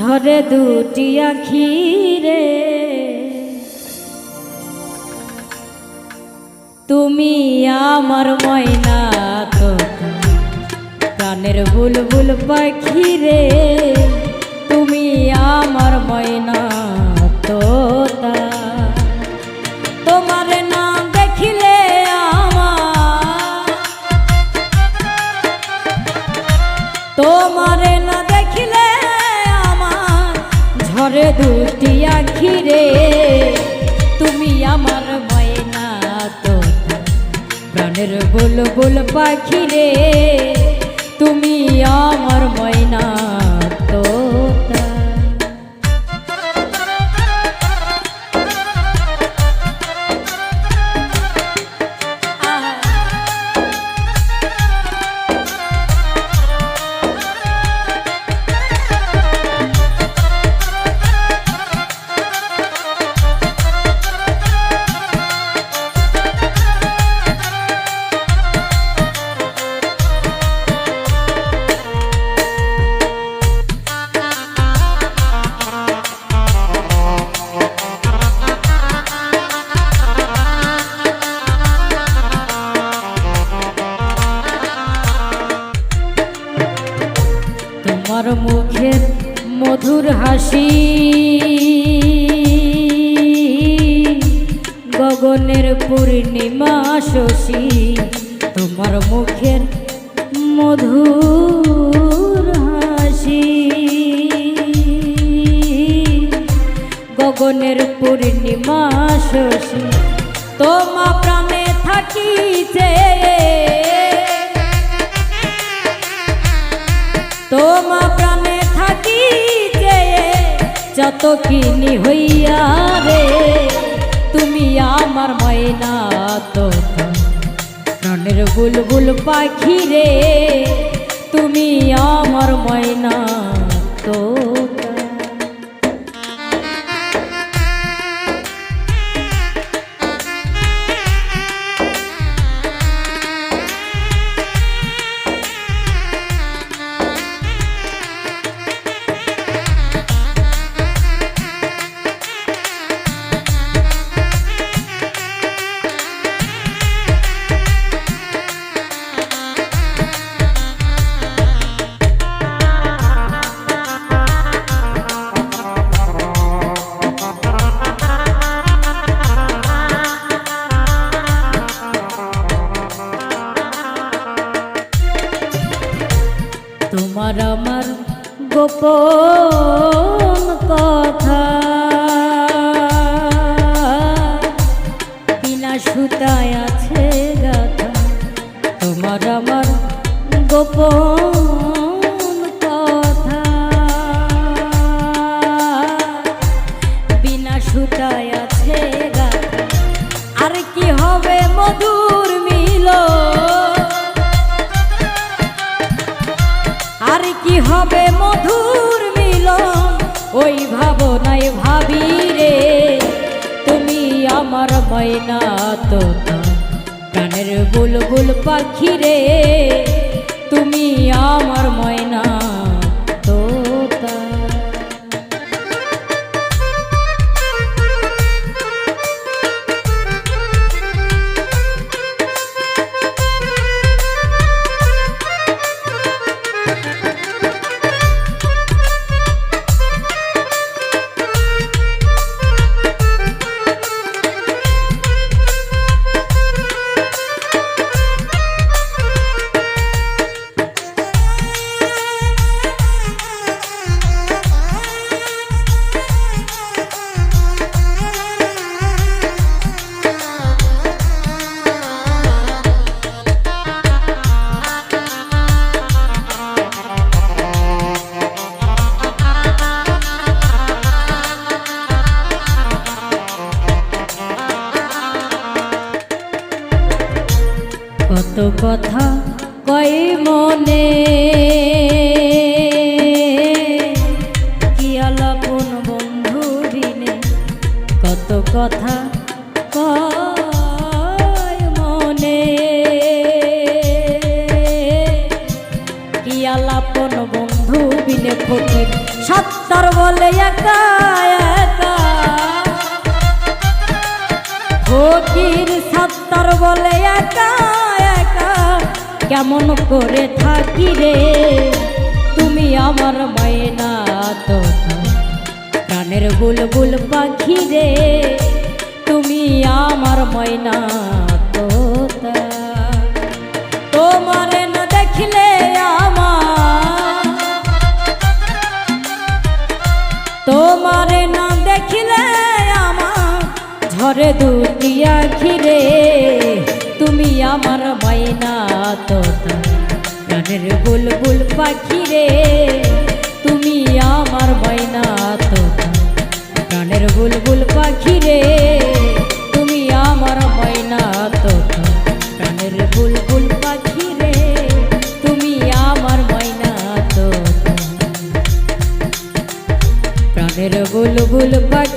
ঝরে দুটি আখি রে। তুমি আমার ময়না তো প্রাণের বুলবুল পাখি রে। তুমি আমার ময়না তোতা। দুটি আখি রে। তুমি আমার ময়না তো প্রাণের বুলবুল পাখি রে। তুমি আমার ময়না মুখের মধুর হাসি। গগনের পূর্ণিমা শশী, তোমার মুখের মধুর হাসি। গগনের পূর্ণিমা শশী, তোমা প্রাণে থাকিতে তোমা প্রাণে থাকি যে যত কিনি হইয়া রে, তুমি আমার ময়না তো প্রাণের বুলবুল পাখি রে, তুমি আমার ময়না তো তোমার আমার গোপন কথা। বিনা সুতায় আছে গাথা, তোমার আমার গোপন সুতায় আছে আর কি হবে মধুর মিলো আর কি হবে মধুর মিলন? ওই ভাবনায় ভাবি রে, তুমি আমার ময়না তো প্রাণের বুলবুল পাখি রে, তুমি আমার ময়না সত্য কথা কয়ে মনে। কি আলাপন বন্ধু বিনে কত কথা কয় মনে। কি আলাপন বন্ধু বিনে ফকির সত্তর বলে একা একা। ফকির সত্তর বলে একা কেমন করে থাকি রে? তুমি আমার মায়না তো প্রাণের বুলবুল পাখি রে, তুমি আমার ময়না ঘরে দুটিয়া ঘিরে তুমি আমার মাইনা তো প্রাণের বুল পাখি রে। তুমি আমার মাইনা তো প্রাণের বুল পাখি রে। তুমি আমার মাইনা তো প্রাণের বুল পাখি রে। তুমি আমার মাইনা তো প্রাণের বুল পাখি